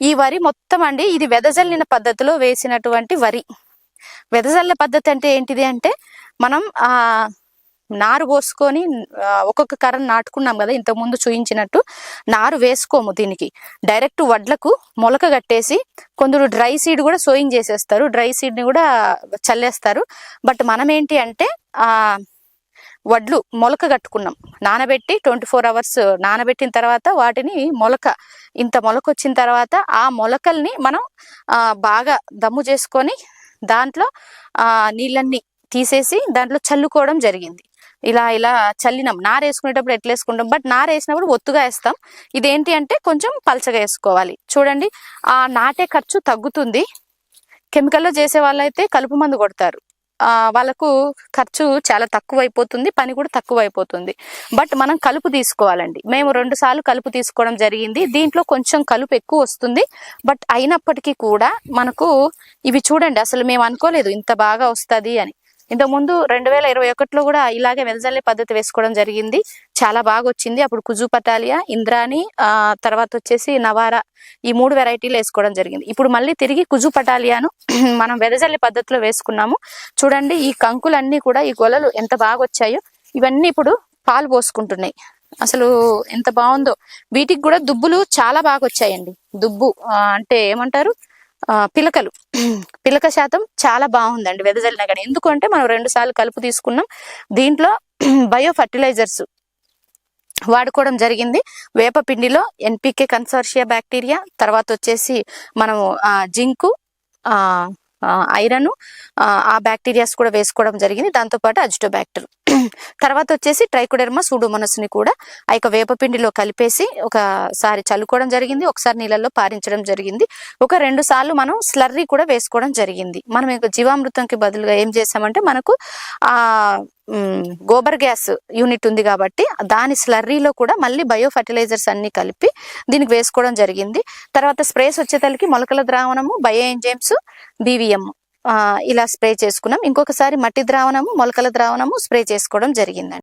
ఈ వరి మొత్తం అండి ఇది వెదజల్లిన పద్ధతిలో వేసినటువంటి వరి. వెదజల్ల పద్ధతి అంటే ఏంటిది అంటే మనం ఆ నారు పోసుకొని ఒక్కొక్క కర్రను నాటుకున్నాం కదా ఇంతకు ముందు చూయించినట్టు నారు వేసుకోము దీనికి. డైరెక్ట్ వడ్లకు మొలక కట్టేసి కొందరు డ్రై సీడ్ కూడా సోయింగ్ చేసేస్తారు డ్రై సీడ్ని కూడా చల్లేస్తారు. బట్ మనం ఏంటి అంటే వడ్లు మొలక కట్టుకున్నాం. నానబెట్టి ట్వంటీ ఫోర్ అవర్స్ నానబెట్టిన తర్వాత వాటిని మొలక ఇంత మొలక వచ్చిన తర్వాత ఆ మొలకల్ని మనం బాగా దమ్ము చేసుకొని దాంట్లో నీళ్ళన్నీ తీసేసి దాంట్లో చల్లుకోవడం జరిగింది. ఇలా ఇలా చల్లినాం. నార వేసుకునేటప్పుడు ఎట్లా వేసుకుంటాం? బట్ నార వేసినప్పుడు ఒత్తుగా వేస్తాం. ఇదేంటి అంటే కొంచెం పలచగా వేసుకోవాలి. చూడండి ఆ నాటే ఖర్చు తగ్గుతుంది. కెమికల్లో చేసే వాళ్ళైతే కలుపు మందు కొడతారు. వాళ్ళకు ఖర్చు చాలా తక్కువ అయిపోతుంది పని కూడా తక్కువ అయిపోతుంది బట్ మనం కలుపు తీసుకోవాలండి. మేము రెండు సార్లు కలుపు తీసుకోవడం జరిగింది. దీంట్లో కొంచెం కలుపు ఎక్కువ వస్తుంది. బట్ అయినప్పటికీ కూడా మనకు ఇవి చూడండి అసలు మేము అనుకోలేదు ఇంత బాగా వస్తది అని. ఇంతకుముందు రెండు వేల ఇరవై ఒకటిలో కూడా ఇలాగే వెదజల్లే పద్ధతి వేసుకోవడం జరిగింది. చాలా బాగా వచ్చింది అప్పుడు కుజు పటాలియా ఇంద్రాని ఆ తర్వాత వచ్చేసి నవారా ఈ మూడు వెరైటీలు వేసుకోవడం జరిగింది. ఇప్పుడు మళ్ళీ తిరిగి కుజు పటాలియాను మనం వెదజల్లే పద్ధతిలో వేసుకున్నాము. చూడండి ఈ కంకులన్నీ కూడా ఈ గొలలు ఎంత బాగా వచ్చాయో ఇవన్నీ ఇప్పుడు పాలు పోసుకుంటున్నాయి. అసలు ఎంత బాగుందో. వీటికి కూడా దుబ్బులు చాలా బాగా వచ్చాయండి దుబ్బు ఆ, అంటే ఏమంటారు? పిలకలు. పిలక శాతం చాలా బాగుందండి వెదజల్లిన కానీ. ఎందుకంటే మనం రెండు సార్లు కలుపు తీసుకున్నాం. దీంట్లో బయో ఫర్టిలైజర్స్ వాడుకోవడం జరిగింది. వేప పిండిలో ఎన్పికే కన్సార్షియా బ్యాక్టీరియా తర్వాత వచ్చేసి మనము జింకు ఆ, ఐరన్ ఆ బ్యాక్టీరియాస్ కూడా వేసుకోవడం జరిగింది. దాంతోపాటు అజిటోబ్యాక్టర్. తర్వాత వచ్చేసి ట్రైకోడెర్మా సూడోమోనస్ని కూడా ఆ యొక్క వేపపిండిలో కలిపేసి ఒకసారి చల్లుకోవడం జరిగింది. ఒకసారి నీళ్ళల్లో పారించడం జరిగింది. ఒక రెండు సార్లు మనం స్లర్రీ కూడా వేసుకోవడం జరిగింది. మనం ఇక జీవామృతంకి బదులుగా ఏం చేసామంటే మనకు ఆ గోబర్ గ్యాస్ యూనిట్ ఉంది కాబట్టి దాని స్లర్రీలో కూడా మళ్ళీ బయో ఫర్టిలైజర్స్ అన్ని కలిపి దీనికి వేసుకోవడం జరిగింది. తర్వాత స్ప్రేస్ వచ్చేతలకి మొలకల ద్రావణము బయో ఎంజైమ్స్ బీవీఎం. ఇలా స్ప్రే చేసుకున్నాం. ఇంకొకసారి మట్టి ద్రావణము మొలకల ద్రావణము స్ప్రే చేసుకోవడం జరిగిందండి.